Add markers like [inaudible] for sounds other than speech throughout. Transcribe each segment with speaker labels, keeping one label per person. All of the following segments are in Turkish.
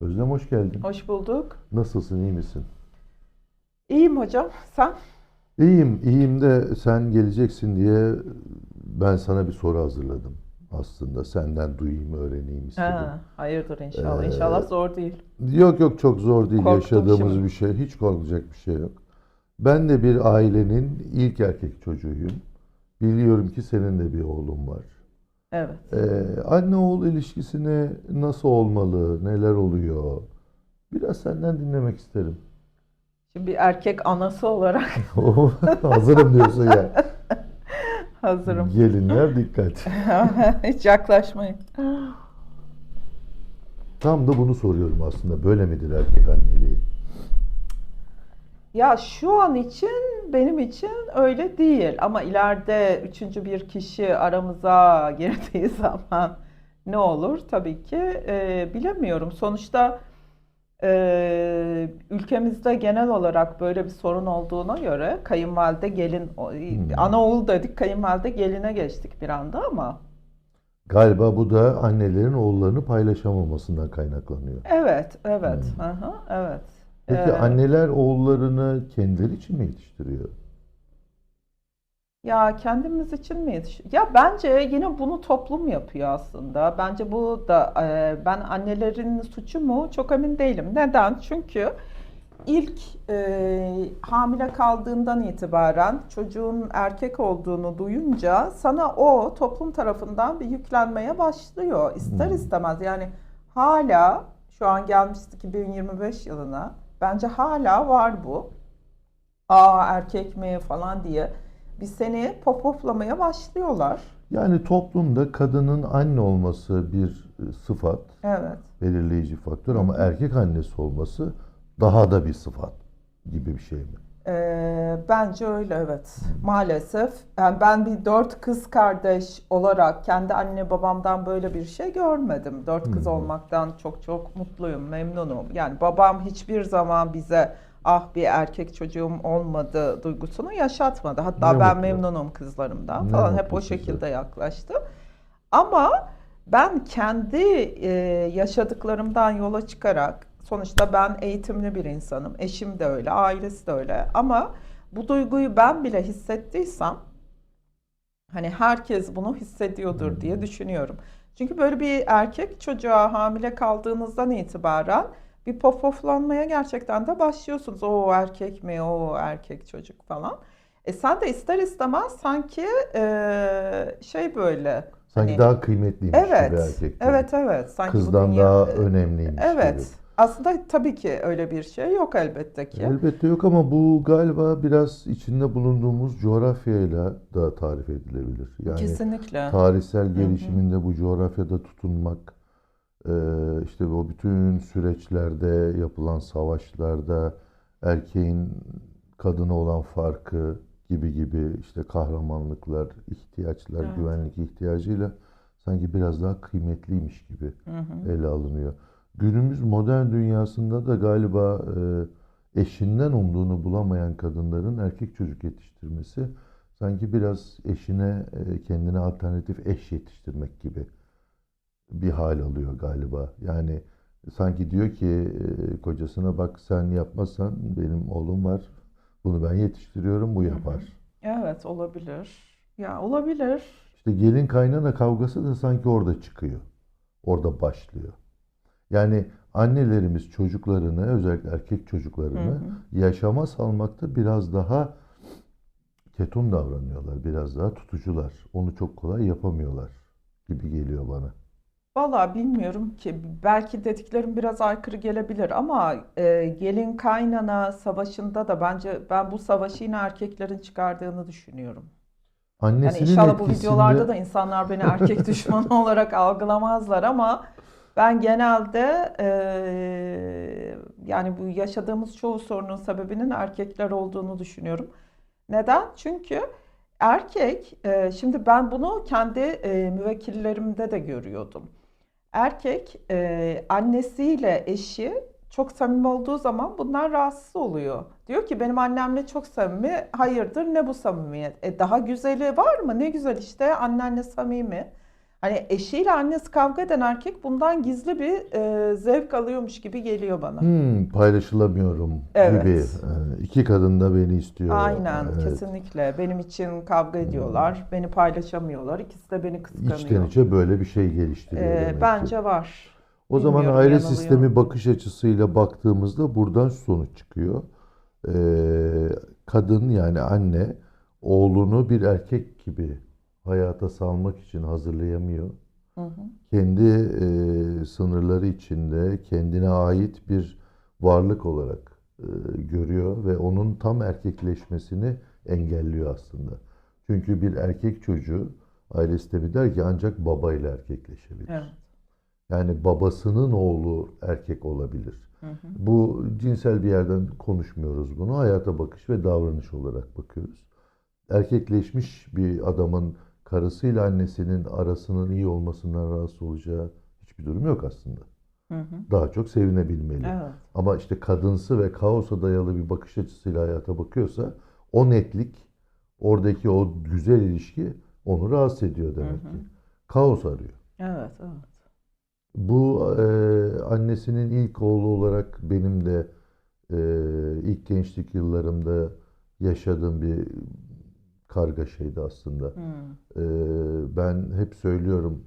Speaker 1: Özlem hoş geldin.
Speaker 2: Hoş bulduk.
Speaker 1: Nasılsın, iyi misin?
Speaker 2: İyiyim hocam. Sen?
Speaker 1: İyiyim, iyiyim de sen geleceksin diye ben sana bir soru hazırladım. Aslında senden duyayım, öğreneyim istedim.
Speaker 2: Ha, hayırdır inşallah.
Speaker 1: Ee,
Speaker 2: İnşallah zor değil.
Speaker 1: Yok yok çok zor değil
Speaker 2: Korktum
Speaker 1: yaşadığımız
Speaker 2: şimdi.
Speaker 1: bir şey. Hiç korkacak bir şey yok. Ben de bir ailenin ilk erkek çocuğuyum. Biliyorum ki senin de bir oğlun var.
Speaker 2: Evet.
Speaker 1: Ee, anne oğul ilişkisine nasıl olmalı, neler oluyor? Biraz senden dinlemek isterim.
Speaker 2: Şimdi bir erkek anası olarak [laughs]
Speaker 1: Hazırım diyorsun ya. [laughs]
Speaker 2: hazırım.
Speaker 1: Gelinler dikkat. [laughs]
Speaker 2: Hiç yaklaşmayın.
Speaker 1: Tam da bunu soruyorum aslında. Böyle midir erkek anneliği?
Speaker 2: Ya şu an için benim için öyle değil ama ileride üçüncü bir kişi aramıza [laughs] girdiği zaman ne olur tabii ki e, bilemiyorum. Sonuçta e, ülkemizde genel olarak böyle bir sorun olduğuna göre kayınvalide gelin, o- anaoğul dedik kayınvalide geline geçtik bir anda ama
Speaker 1: Galiba bu da annelerin oğullarını paylaşamamasından kaynaklanıyor.
Speaker 2: evet, evet, hı hı, evet.
Speaker 1: Peki
Speaker 2: Ee,
Speaker 1: anneler oğullarını kendileri için mi yetiştiriyor?
Speaker 2: Ya kendimiz için mi yetiş? Ya bence yine bunu toplum yapıyor aslında. Bence bu da e, ben annelerin suçu mu çok emin değilim. Neden? Çünkü ilk e, hamile kaldığından itibaren çocuğun erkek olduğunu duyunca sana o toplum tarafından bir yüklenmeye başlıyor. İster
Speaker 1: Hmm.
Speaker 2: istemez yani hala şu an gelmiştik 2025 yılına. Bence hala var bu. Aa erkek mi falan diye bir seni popoflamaya başlıyorlar.
Speaker 1: Yani toplumda kadının anne olması bir e, sıfat,
Speaker 2: Evet.
Speaker 1: belirleyici faktör ama erkek annesi olması daha da bir sıfat gibi bir şey mi?
Speaker 2: Ee, bence öyle evet. Maalesef. Yani ben bir dört kız kardeş olarak kendi anne babamdan böyle bir şey görmedim. Dört kız
Speaker 1: hı.
Speaker 2: olmaktan çok çok mutluyum, memnunum. Yani babam hiçbir zaman bize ah bir erkek çocuğum olmadı duygusunu yaşatmadı. Hatta
Speaker 1: Ne
Speaker 2: ben
Speaker 1: mutlu.
Speaker 2: memnunum kızlarımdan
Speaker 1: Ne
Speaker 2: falan. Hep
Speaker 1: mutlu
Speaker 2: o
Speaker 1: size.
Speaker 2: şekilde yaklaştı. Ama ben kendi e, yaşadıklarımdan yola çıkarak sonuçta ben eğitimli bir insanım. Eşim de öyle, ailesi de öyle. Ama bu duyguyu ben bile hissettiysem hani herkes bunu hissediyordur diye düşünüyorum. Çünkü böyle bir erkek çocuğa hamile kaldığınızdan itibaren bir pofoflanmaya gerçekten de başlıyorsunuz. O erkek mi, o erkek çocuk falan. E sen de ister istemez sanki e, şey böyle
Speaker 1: Sanki
Speaker 2: Hani-
Speaker 1: daha kıymetliymiş gibi
Speaker 2: Evet,
Speaker 1: erkek. çocuk.
Speaker 2: evet, evet. Sanki
Speaker 1: Kızdan
Speaker 2: dünya-
Speaker 1: daha önemliymiş
Speaker 2: Evet.
Speaker 1: gibi.
Speaker 2: Aslında tabii ki öyle bir şey yok elbette ki.
Speaker 1: Elbette yok ama bu galiba biraz içinde bulunduğumuz coğrafyayla da tarif edilebilir. Yani
Speaker 2: Kesinlikle.
Speaker 1: tarihsel gelişiminde bu coğrafyada tutunmak, e, işte o bütün süreçlerde yapılan savaşlarda erkeğin kadına olan farkı gibi gibi işte kahramanlıklar, ihtiyaçlar,
Speaker 2: Evet.
Speaker 1: güvenlik ihtiyacıyla sanki biraz daha kıymetliymiş gibi
Speaker 2: Hı hı.
Speaker 1: ele alınıyor. Günümüz modern dünyasında da galiba e, eşinden umduğunu bulamayan kadınların erkek çocuk yetiştirmesi sanki biraz eşine e, kendine alternatif eş yetiştirmek gibi bir hal alıyor galiba. Yani sanki diyor ki e, kocasına bak sen yapmazsan benim oğlum var. Bunu ben yetiştiriyorum bu yapar.
Speaker 2: Evet olabilir. Ya olabilir.
Speaker 1: İşte gelin kaynana kavgası da sanki orada çıkıyor. Orada başlıyor. Yani annelerimiz çocuklarını, özellikle erkek
Speaker 2: Hı
Speaker 1: çocuklarını
Speaker 2: hı.
Speaker 1: yaşama salmakta biraz daha ketum davranıyorlar, biraz daha tutucular. Onu çok kolay yapamıyorlar gibi geliyor bana.
Speaker 2: Vallahi bilmiyorum ki. Belki dediklerim biraz aykırı gelebilir ama e, gelin kaynana savaşında da bence ben bu savaşı yine erkeklerin çıkardığını düşünüyorum. Yani
Speaker 1: Annesinin
Speaker 2: inşallah bu
Speaker 1: etkisinde
Speaker 2: videolarda da insanlar beni erkek düşmanı [laughs] olarak algılamazlar ama ben genelde eee, yani bu yaşadığımız çoğu sorunun sebebinin erkekler olduğunu düşünüyorum. Neden? Çünkü erkek, eee, şimdi ben bunu kendi eee, müvekkillerimde de görüyordum. Erkek eee, annesiyle eşi çok samimi olduğu zaman bunlar rahatsız oluyor. Diyor ki benim annemle çok samimi. Hayırdır ne bu samimiyet? E daha güzeli var mı? Ne güzel işte annenle samimi. Hani eşiyle annesi kavga eden erkek bundan gizli bir e, zevk alıyormuş gibi geliyor bana.
Speaker 1: Hmm, paylaşılamıyorum
Speaker 2: Evet.
Speaker 1: gibi. Ee, iki kadın da beni istiyor.
Speaker 2: Aynen,
Speaker 1: Evet.
Speaker 2: kesinlikle. Benim için kavga ediyorlar, beni paylaşamıyorlar. İkisi de beni
Speaker 1: İçten
Speaker 2: kıskanıyor.
Speaker 1: içe böyle bir şey geliştiriyor demek ki.
Speaker 2: bence var.
Speaker 1: O zaman
Speaker 2: Bilmiyorum,
Speaker 1: aile
Speaker 2: yanılıyor
Speaker 1: sistemi bakış açısıyla baktığımızda buradan şu sonuç çıkıyor. Ee, kadın yani anne oğlunu bir erkek gibi hayata salmak için hazırlayamıyor.
Speaker 2: Hı hı.
Speaker 1: Kendi e, sınırları içinde kendine ait bir varlık olarak e, görüyor ve onun tam erkekleşmesini engelliyor aslında. Çünkü bir erkek çocuğu aile sistemi der ki ancak babayla erkekleşebilir.
Speaker 2: Evet.
Speaker 1: Yani babasının oğlu erkek olabilir.
Speaker 2: Hı hı.
Speaker 1: Bu cinsel bir yerden konuşmuyoruz bunu. Hayata bakış ve davranış olarak bakıyoruz. Erkekleşmiş bir adamın karısıyla annesinin arasının iyi olmasından rahatsız olacağı hiçbir durum yok aslında.
Speaker 2: Hı hı.
Speaker 1: Daha çok sevinebilmeli.
Speaker 2: Evet.
Speaker 1: Ama işte kadınsı ve kaosa dayalı bir bakış açısıyla hayata bakıyorsa o netlik, oradaki o güzel ilişki onu rahatsız ediyor demek
Speaker 2: Hı hı.
Speaker 1: ki. Kaos arıyor.
Speaker 2: Evet, evet.
Speaker 1: Bu e, annesinin ilk oğlu olarak benim de e, ilk gençlik yıllarımda yaşadığım bir kargaşaydı aslında.
Speaker 2: Hı.
Speaker 1: E, ben hep söylüyorum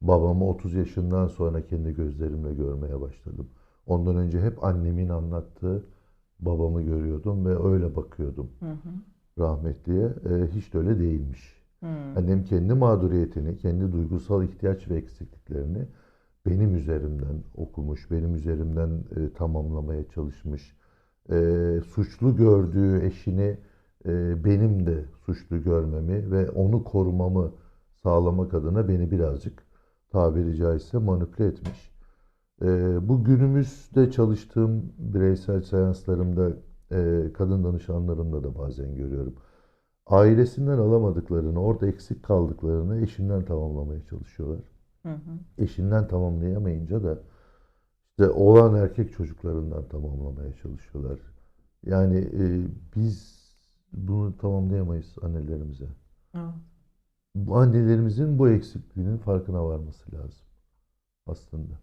Speaker 1: babamı 30 yaşından sonra kendi gözlerimle görmeye başladım. Ondan önce hep annemin anlattığı babamı görüyordum ve öyle bakıyordum
Speaker 2: Hı hı.
Speaker 1: rahmetliye. E, hiç de öyle değilmiş.
Speaker 2: Hı.
Speaker 1: Annem kendi mağduriyetini, kendi duygusal ihtiyaç ve eksikliklerini benim üzerimden okumuş, benim üzerimden e, tamamlamaya çalışmış. E, suçlu gördüğü eşini e, benim de suçlu görmemi ve onu korumamı sağlamak adına beni birazcık tabiri caizse manipüle etmiş. E, bu günümüzde çalıştığım bireysel seanslarımda, e, kadın danışanlarımda da bazen görüyorum ailesinden alamadıklarını, orada eksik kaldıklarını eşinden tamamlamaya çalışıyorlar.
Speaker 2: Hı hı.
Speaker 1: Eşinden tamamlayamayınca da işte oğlan erkek çocuklarından tamamlamaya çalışıyorlar. Yani e, biz bunu tamamlayamayız annelerimize.
Speaker 2: Evet.
Speaker 1: Bu annelerimizin bu eksikliğinin farkına varması lazım aslında.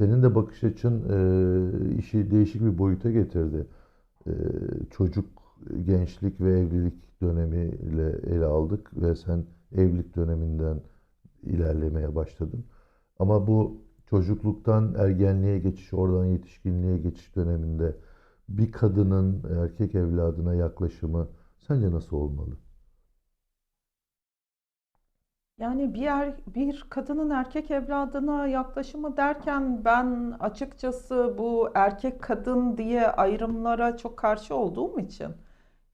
Speaker 1: Senin de bakış açın e, işi değişik bir boyuta getirdi. E, çocuk, gençlik ve evlilik dönemiyle ele aldık ve sen evlilik döneminden ilerlemeye başladın. Ama bu çocukluktan ergenliğe geçiş, oradan yetişkinliğe geçiş döneminde bir kadının erkek evladına yaklaşımı sence nasıl olmalı?
Speaker 2: Yani bir er, bir kadının erkek evladına yaklaşımı derken ben açıkçası bu erkek kadın diye ayrımlara çok karşı olduğum için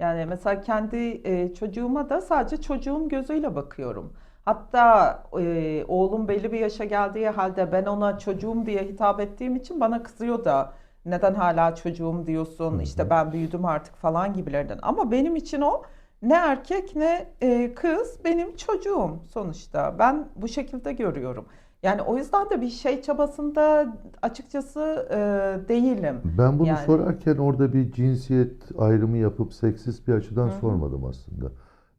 Speaker 2: yani mesela kendi e, çocuğuma da sadece çocuğum gözüyle bakıyorum. Hatta e, oğlum belli bir yaşa geldiği halde ben ona çocuğum diye hitap ettiğim için bana kızıyor da neden hala çocuğum diyorsun işte ben büyüdüm artık falan gibilerden. Ama benim için o ne erkek ne e, kız benim çocuğum sonuçta. Ben bu şekilde görüyorum. Yani o yüzden de bir şey çabasında açıkçası e, değilim.
Speaker 1: Ben bunu
Speaker 2: Yani.
Speaker 1: sorarken orada bir cinsiyet ayrımı yapıp seksist bir açıdan
Speaker 2: Hı hı.
Speaker 1: sormadım aslında.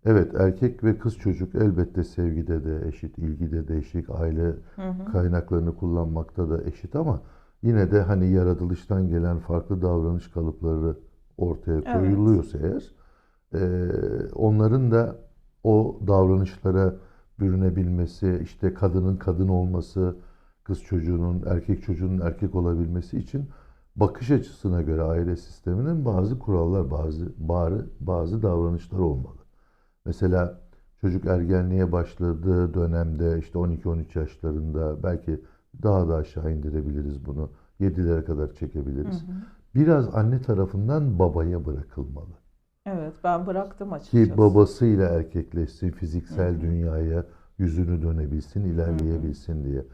Speaker 1: Evet erkek ve kız çocuk elbette sevgide de eşit, ilgide de eşit, aile
Speaker 2: Hı hı.
Speaker 1: kaynaklarını kullanmakta da eşit ama yine de hani yaratılıştan gelen farklı davranış kalıpları ortaya
Speaker 2: Evet.
Speaker 1: koyuluyorsa eğer eee, onların da o davranışlara bürünebilmesi, işte kadının kadın olması, kız çocuğunun, erkek çocuğunun erkek olabilmesi için bakış açısına göre aile sisteminin bazı kurallar, bazı bazı, bazı davranışlar olmalı. Mesela çocuk ergenliğe başladığı dönemde işte 12-13 yaşlarında belki daha da aşağı indirebiliriz bunu. 7'lere kadar
Speaker 2: Hı
Speaker 1: çekebiliriz.
Speaker 2: hı.
Speaker 1: Biraz anne tarafından babaya bırakılmalı.
Speaker 2: Evet ben bıraktım
Speaker 1: Ki
Speaker 2: açıkçası.
Speaker 1: babasıyla erkekleşsin, fiziksel
Speaker 2: Hı hı.
Speaker 1: dünyaya yüzünü dönebilsin, ilerleyebilsin diye.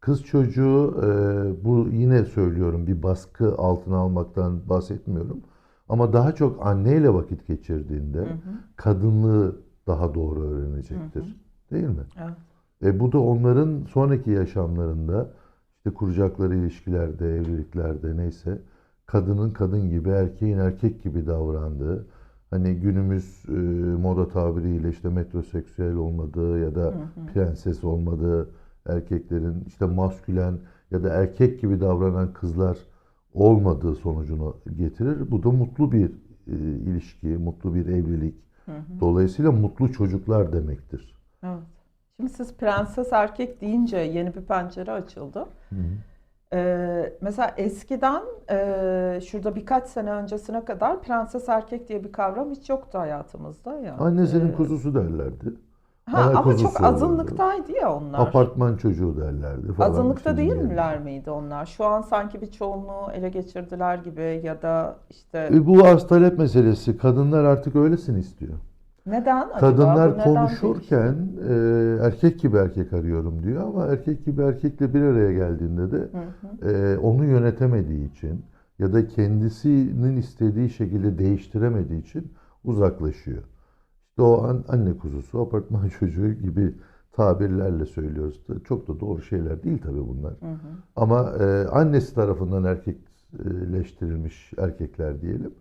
Speaker 1: Kız çocuğu e, bu yine söylüyorum bir baskı altına almaktan bahsetmiyorum. Ama daha çok anneyle vakit geçirdiğinde
Speaker 2: Hı hı.
Speaker 1: kadınlığı daha doğru öğrenecektir.
Speaker 2: Hı
Speaker 1: Değil mi?
Speaker 2: Evet.
Speaker 1: E bu da onların sonraki yaşamlarında işte kuracakları ilişkilerde, evliliklerde neyse kadının kadın gibi, erkeğin erkek gibi davrandığı Hani günümüz e, moda tabiriyle işte metroseksüel olmadığı ya da prenses olmadığı erkeklerin işte maskülen ya da erkek gibi davranan kızlar olmadığı sonucunu getirir. Bu da mutlu bir e, ilişki, mutlu bir evlilik. Dolayısıyla mutlu çocuklar demektir.
Speaker 2: Evet. Şimdi siz prenses erkek deyince yeni bir pencere açıldı. Ee, mesela eskiden e, şurada birkaç sene öncesine kadar prenses erkek diye bir kavram hiç yoktu hayatımızda ya.
Speaker 1: Annesinin
Speaker 2: Ee,
Speaker 1: kuzusu derlerdi.
Speaker 2: ha,
Speaker 1: ana
Speaker 2: ama çok azınlıktaydı ya onlar.
Speaker 1: Apartman çocuğu derlerdi falan.
Speaker 2: Azınlıkta değil miler miydi onlar? Şu an sanki bir çoğunluğu ele geçirdiler gibi ya da işte
Speaker 1: E, Bu arz talep meselesi. Kadınlar artık öylesin istiyor.
Speaker 2: Neden acaba?
Speaker 1: Kadınlar
Speaker 2: neden
Speaker 1: konuşurken e, erkek gibi erkek arıyorum diyor ama erkek gibi erkekle bir araya geldiğinde de
Speaker 2: Hı hı.
Speaker 1: e, onu yönetemediği için ya da kendisinin istediği şekilde değiştiremediği için uzaklaşıyor. İşte o an- anne kuzusu, apartman [laughs] çocuğu gibi tabirlerle söylüyoruz. Çok da doğru şeyler değil tabii bunlar.
Speaker 2: Hı hı.
Speaker 1: Ama e, annesi tarafından erkekleştirilmiş erkekler diyelim.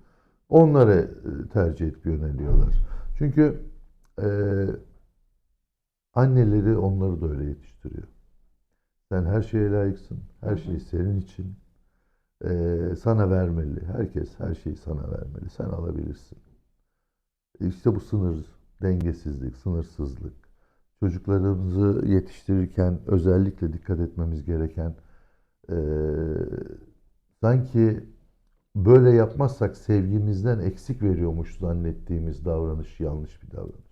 Speaker 1: Onları e, tercih edip yöneliyorlar. Çünkü e, anneleri onları da öyle yetiştiriyor. Sen her şeye layıksın. Her şey senin için. E, sana vermeli. Herkes her şeyi sana vermeli. Sen alabilirsin. İşte bu sınır, dengesizlik, sınırsızlık. Çocuklarımızı yetiştirirken özellikle dikkat etmemiz gereken e, sanki böyle yapmazsak sevgimizden eksik veriyormuş zannettiğimiz davranış yanlış bir davranış.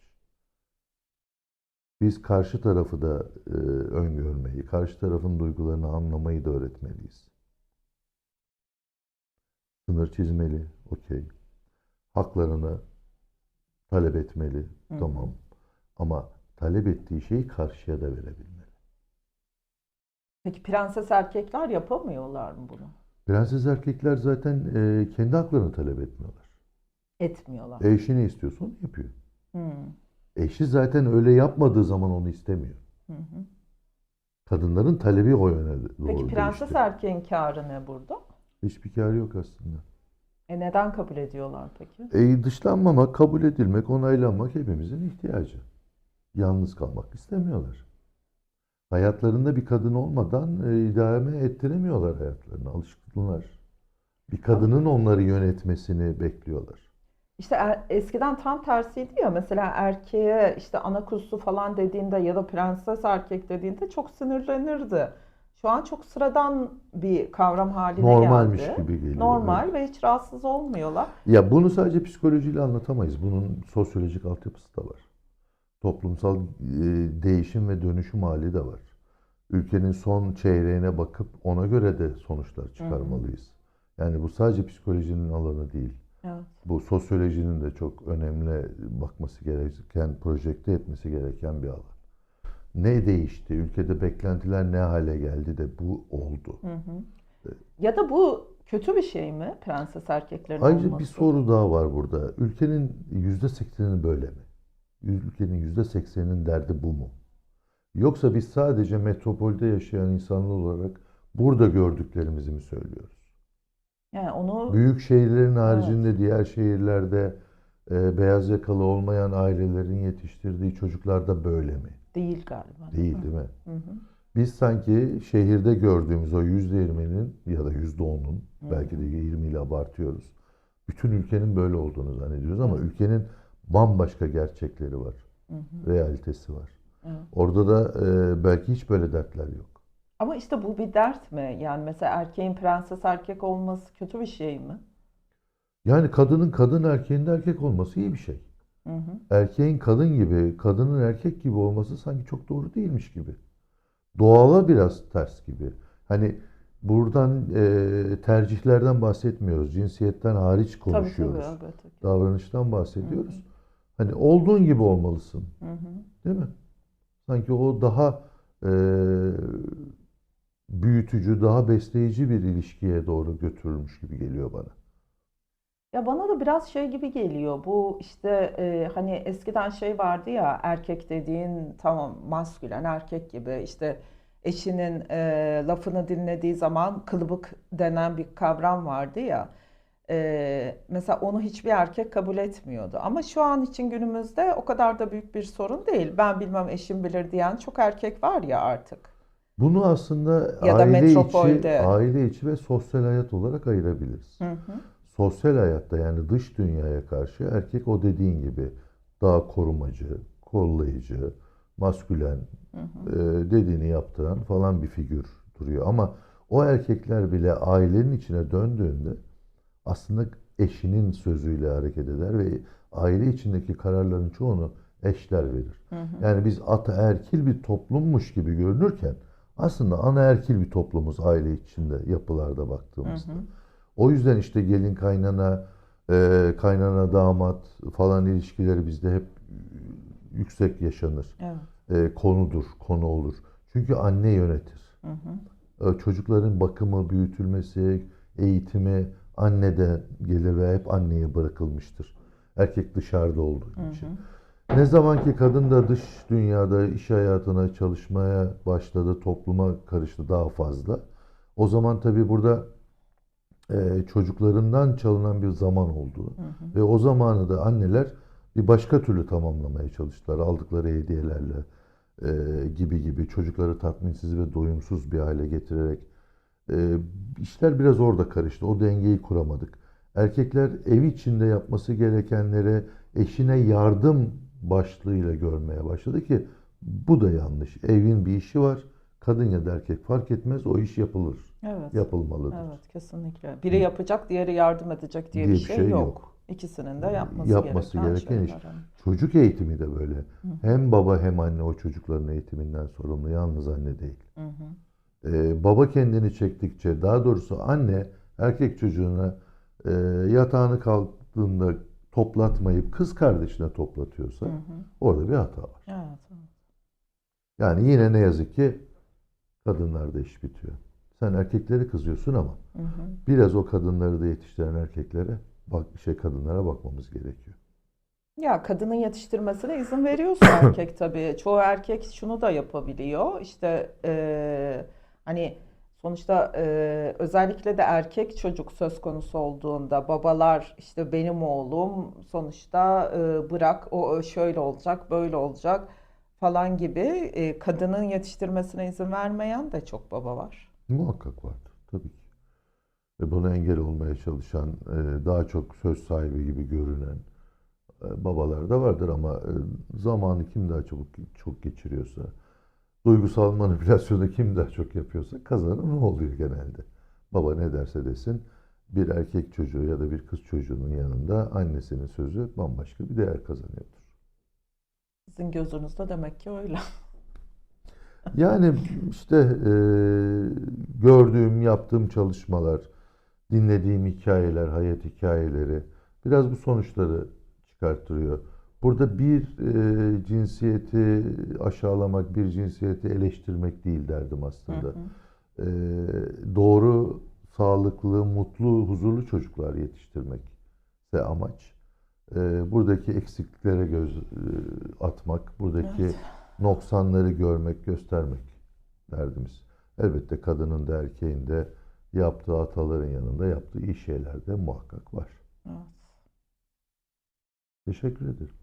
Speaker 1: Biz karşı tarafı da e, öngörmeyi, karşı tarafın duygularını anlamayı da öğretmeliyiz. Sınır çizmeli, okey. Haklarını talep etmeli,
Speaker 2: Hı
Speaker 1: tamam. Ama talep ettiği şeyi karşıya da verebilmeli.
Speaker 2: Peki prenses erkekler yapamıyorlar mı bunu?
Speaker 1: Prenses erkekler zaten e, kendi haklarını talep etmiyorlar.
Speaker 2: Etmiyorlar.
Speaker 1: Eşi ne istiyorsa onu yapıyor.
Speaker 2: Hı.
Speaker 1: Eşi zaten öyle yapmadığı zaman onu istemiyor.
Speaker 2: Hı hı.
Speaker 1: Kadınların talebi o yöne doğru
Speaker 2: Peki prenses
Speaker 1: değişti.
Speaker 2: erkeğin kârı ne burada?
Speaker 1: Hiçbir kârı yok aslında.
Speaker 2: E neden kabul ediyorlar peki?
Speaker 1: E, dışlanmamak, kabul edilmek, onaylanmak hepimizin ihtiyacı. Yalnız kalmak istemiyorlar. Hayatlarında bir kadın olmadan e, idame ettiremiyorlar hayatlarını. Alışkınlar. Bir kadının onları yönetmesini bekliyorlar.
Speaker 2: İşte er- eskiden tam tersiydi ya mesela erkeğe işte ana kuzusu falan dediğinde ya da prenses erkek dediğinde çok sinirlenirdi. Şu an çok sıradan bir kavram haline
Speaker 1: Normalmiş
Speaker 2: geldi.
Speaker 1: gibi geliyor.
Speaker 2: Normal ve hiç rahatsız olmuyorlar.
Speaker 1: Ya bunu sadece psikolojiyle anlatamayız. Bunun sosyolojik altyapısı da var. Toplumsal e, değişim ve dönüşüm hali de var. Ülkenin son çeyreğine bakıp ona göre de sonuçlar çıkarmalıyız. Yani bu sadece psikolojinin alanı değil.
Speaker 2: Evet.
Speaker 1: Bu sosyolojinin de çok önemli bakması gereken, projekte etmesi gereken bir alan. Ne değişti? Ülkede beklentiler ne hale geldi de bu oldu.
Speaker 2: Hı hı. Ya da bu kötü bir şey mi prenses erkeklerin
Speaker 1: Ayrıca
Speaker 2: olması?
Speaker 1: bir soru daha var burada. Ülkenin yüzde sekseni böyle mi? Ülkenin yüzde sekseninin derdi bu mu? Yoksa biz sadece metropolde yaşayan insanlar olarak burada gördüklerimizi mi söylüyoruz?
Speaker 2: Yani onu
Speaker 1: Büyük şehirlerin haricinde diğer şehirlerde e, beyaz yakalı olmayan ailelerin yetiştirdiği çocuklar da böyle mi?
Speaker 2: değil galiba.
Speaker 1: Değil değil mi?
Speaker 2: Hı hı.
Speaker 1: Biz sanki şehirde gördüğümüz o yüzde yirminin ya da yüzde onun belki de 20 ile abartıyoruz. Bütün ülkenin böyle olduğunu zannediyoruz ama ülkenin bambaşka gerçekleri var. Realitesi var.
Speaker 2: Evet.
Speaker 1: Orada da e, belki hiç böyle dertler yok.
Speaker 2: Ama işte bu bir dert mi? Yani mesela erkeğin prenses erkek olması kötü bir şey mi?
Speaker 1: Yani kadının kadın erkeğin de erkek olması iyi bir şey.
Speaker 2: Hı hı.
Speaker 1: Erkeğin kadın gibi, kadının erkek gibi olması sanki çok doğru değilmiş gibi. Doğala biraz ters gibi. Hani buradan e, tercihlerden bahsetmiyoruz. Cinsiyetten hariç
Speaker 2: Tabii tabii
Speaker 1: konuşuyoruz.
Speaker 2: elbette.
Speaker 1: Davranıştan bahsediyoruz. Hani olduğun gibi olmalısın.
Speaker 2: Hı hı.
Speaker 1: Değil mi? Sanki o daha e, büyütücü, daha besleyici bir ilişkiye doğru götürülmüş gibi geliyor bana.
Speaker 2: Ya bana da biraz şey gibi geliyor. Bu işte e, hani eskiden şey vardı ya erkek dediğin tamam maskülen erkek gibi işte eşinin e, lafını dinlediği zaman kılıbık denen bir kavram vardı ya. E, mesela onu hiçbir erkek kabul etmiyordu. Ama şu an için günümüzde o kadar da büyük bir sorun değil. Ben bilmem eşim bilir diyen çok erkek var ya artık.
Speaker 1: Bunu aslında
Speaker 2: Ya
Speaker 1: aile içi, aile içi ve sosyal hayat olarak ayırabiliriz.
Speaker 2: Hı hı.
Speaker 1: Sosyal hayatta yani dış dünyaya karşı erkek o dediğin gibi daha korumacı, kollayıcı, maskülen, e, dediğini yaptıran falan bir figür duruyor. Ama o erkekler bile ailenin içine döndüğünde aslında eşinin sözüyle hareket eder ve aile içindeki kararların çoğunu eşler verir. Yani biz ataerkil bir toplummuş gibi görünürken aslında anaerkil bir toplumuz aile içinde yapılarda baktığımızda. O yüzden işte gelin kaynana, e, kaynana damat falan ilişkileri bizde hep yüksek yaşanır.
Speaker 2: Evet.
Speaker 1: E, konudur, konu olur. Çünkü anne yönetir.
Speaker 2: Hı hı.
Speaker 1: E, Çocukların bakımı, büyütülmesi, eğitimi annede gelir ve hep anneye bırakılmıştır. Erkek dışarıda olduğu için. Ne zaman ki kadın da dış dünyada iş hayatına çalışmaya başladı, topluma karıştı daha fazla. O zaman tabii burada e, çocuklarından çalınan bir zaman oldu. Ve o zamanı da anneler bir başka türlü tamamlamaya çalıştılar. Aldıkları hediyelerle e, gibi gibi çocukları tatminsiz ve doyumsuz bir hale getirerek e, işler biraz orada karıştı. O dengeyi kuramadık. Erkekler ev içinde yapması gerekenleri eşine yardım başlığıyla görmeye başladı ki bu da yanlış. Evin bir işi var. Kadın ya da erkek fark etmez o iş yapılır.
Speaker 2: Evet.
Speaker 1: Yapılmalıdır.
Speaker 2: Evet, kesinlikle. Biri yapacak, diğeri yardım edecek diye bir şey, yok. İkisinin de yapması,
Speaker 1: Yapması
Speaker 2: gereken,
Speaker 1: gereken iş. Çocuk eğitimi de böyle. Hem baba hem anne o çocukların eğitiminden sorumlu. Yalnız anne değil.
Speaker 2: Hı hı.
Speaker 1: Ee, baba kendini çektikçe, daha doğrusu anne erkek çocuğuna e, yatağını kaldığında toplatmayıp kız kardeşine toplatıyorsa orada bir hata var.
Speaker 2: Evet, evet.
Speaker 1: Yani yine ne yazık ki kadınlarda iş bitiyor. Sen erkekleri kızıyorsun ama
Speaker 2: Hı hı.
Speaker 1: biraz o kadınları da yetiştiren erkeklere bak şey kadınlara bakmamız gerekiyor.
Speaker 2: Ya kadının yetiştirmesine izin veriyorsa erkek tabii. Çoğu erkek şunu da yapabiliyor. İşte eee, hani sonuçta eee, özellikle de erkek çocuk söz konusu olduğunda babalar işte benim oğlum sonuçta eee, bırak o şöyle olacak böyle olacak falan gibi eee, kadının yetiştirmesine izin vermeyen de çok baba var.
Speaker 1: Muhakkak vardır tabii ki. Ve buna engel olmaya çalışan, e, daha çok söz sahibi gibi görünen e, babalar da vardır ama e, zamanı kim daha çabuk çok geçiriyorsa, duygusal manipülasyonu kim daha çok yapıyorsa kazanan o oluyor genelde. Baba ne derse desin bir erkek çocuğu ya da bir kız çocuğunun yanında annesinin sözü bambaşka bir değer kazanıyordur.
Speaker 2: Sizin gözünüzde demek ki öyle.
Speaker 1: Yani işte e, gördüğüm, yaptığım çalışmalar, dinlediğim hikayeler, hayat hikayeleri biraz bu sonuçları çıkarttırıyor. Burada bir e, cinsiyeti aşağılamak, bir cinsiyeti eleştirmek değil derdim aslında. E, doğru, sağlıklı, mutlu, huzurlu çocuklar yetiştirmek de amaç. E, buradaki eksikliklere göz e, atmak, buradaki
Speaker 2: Evet.
Speaker 1: noksanları görmek, göstermek derdimiz. Elbette kadının da erkeğin de yaptığı hataların yanında yaptığı iyi şeyler de muhakkak var.
Speaker 2: Evet.
Speaker 1: Teşekkür ederim.